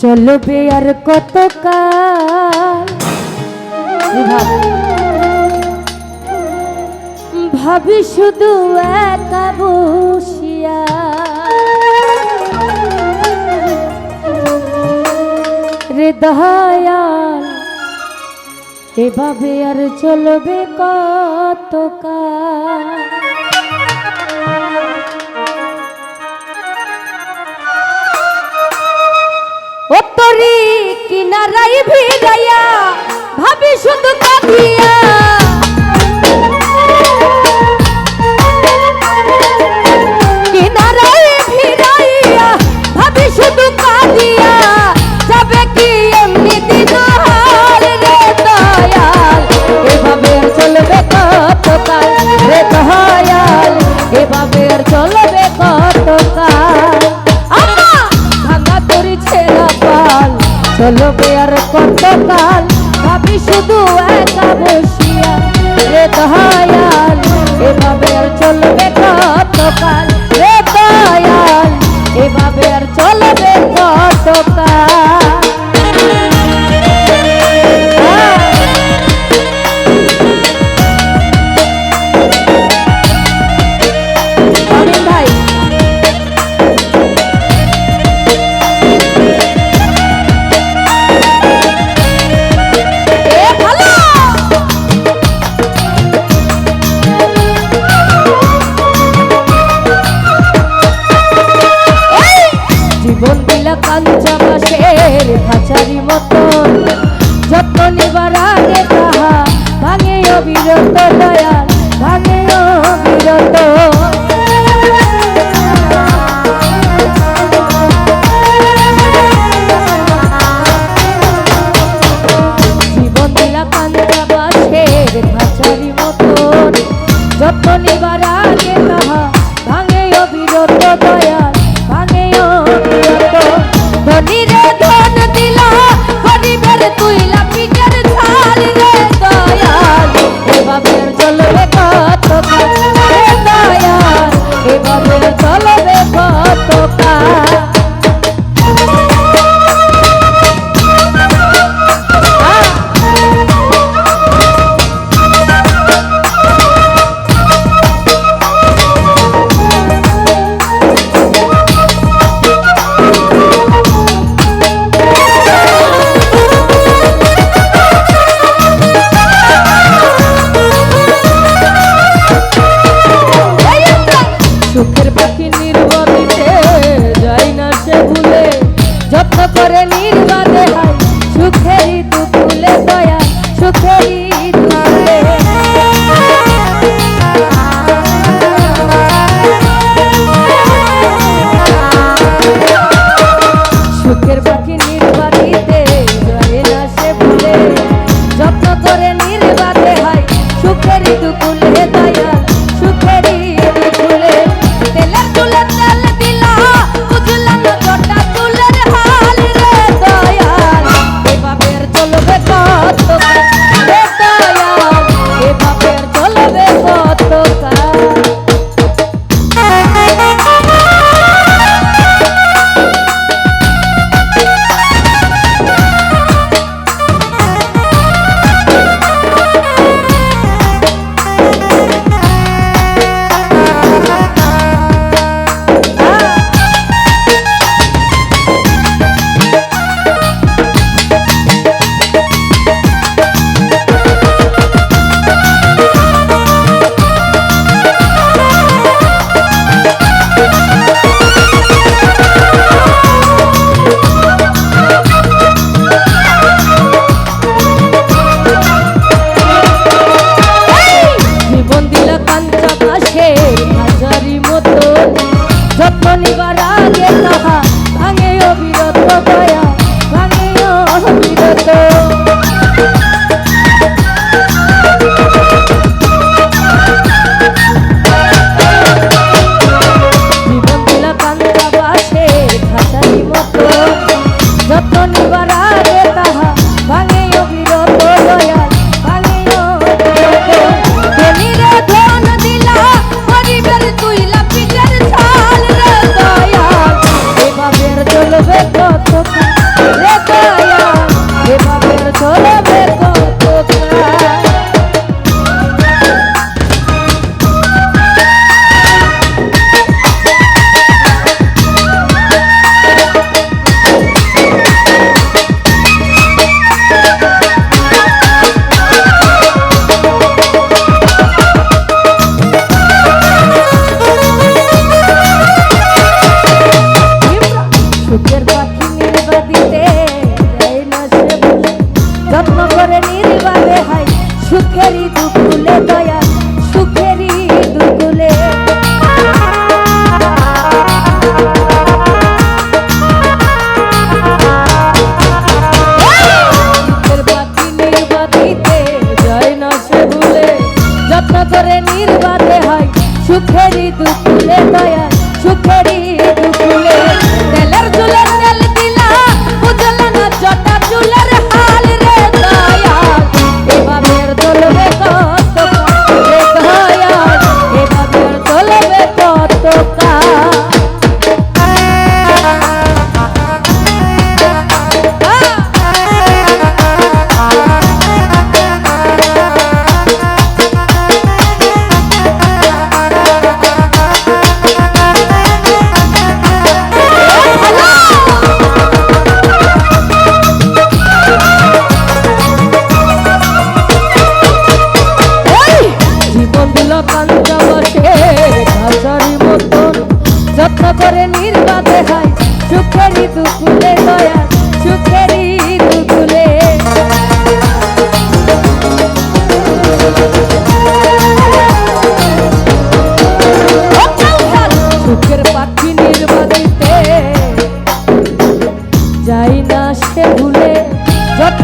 চলবে আর কত ভাবি। শুধু একা বসিয়া। রে দয়াল এভাবে আর চলবে কত কাল অন্তরে কিনারাই ভিড়াইয়া ভাবি শুধু কাঁদিয়া। ঝলকে আর কতকাল ভাবি শুধু একা বসিয়া রে দয়াল এভাবে আর চলবে কতকাল রে দয়াল এভাবে আর চলবে চারি মতন। যত্ন নিবার আগে তাহা ভাঙে অবিরত দয়াল ভাঙে অবিরত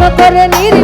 যত্ন করে